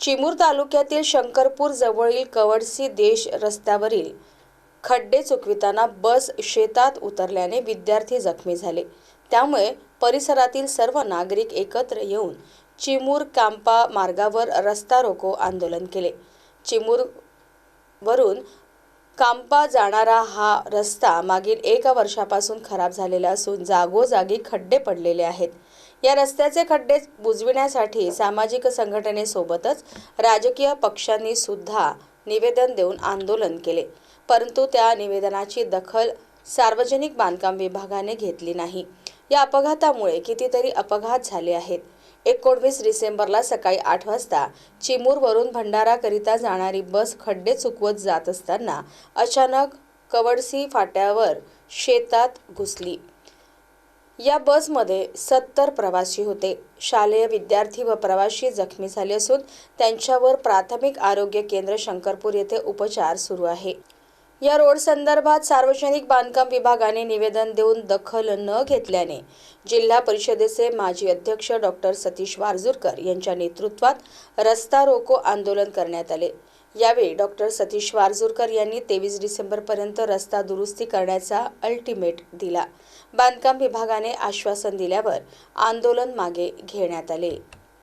चिमूर तालुक्यातील शंकरपूर जवळील कवडसी देश रस्त्यावरील खड्डे चुकविताना बस शेतात उतरल्याने विद्यार्थी जखमी झाले. त्यामुळे परिसरातील सर्व नागरिक एकत्र येऊन चिमूर कांपा मार्गावर रस्ता रोको आंदोलन केले. चिमूर वरून कांपा जाणारा हा रस्ता मागील एका वर्षापासून खराब झालेला असून जागोजागी खड्डे पडलेले आहेत. या रस्त्याचे खड्डे बुजविण्यासाठी सामाजिक संघटनेसोबतच राजकीय पक्षांनी सुद्धा निवेदन देऊन आंदोलन केले. परंतु त्या निवेदनाची दखल सार्वजनिक बांधकाम विभागाने घेतली नाही. या अपघातामुळे कितीतरी अपघात झाले आहेत. एकोणवीस डिसेंबरला सकाळी आठ वाजता चिमूरवरून भंडाराकरिता जाणारी बस खड्डे चुकवत जात असताना अचानक कवडसी फाट्यावर शेतात घुसली. या बसमध्ये सत्तर प्रवासी होते. शालेय विद्यार्थी व प्रवासी जखमी झाले असून त्यांच्यावर प्राथमिक आरोग्य केंद्र शंकरपूर येथे उपचार सुरू आहे. या रोड संदर्भात सार्वजनिक बांधकाम विभागाने निवेदन देऊन दखल न घेतल्याने जिल्हा परिषदेचे माजी अध्यक्ष डॉक्टर सतीश वारजूरकर यांच्या नेतृत्वात रस्ता रोको आंदोलन करण्यात आले. यावेळी डॉक्टर सतीश वारजूरकर यांनी तेवीस डिसेंबरपर्यंत रस्ता दुरुस्ती करण्याचा अल्टिमेट दिला. बांधकाम विभागाने आश्वासन दिल्यावर आंदोलन मागे घेण्यात आले.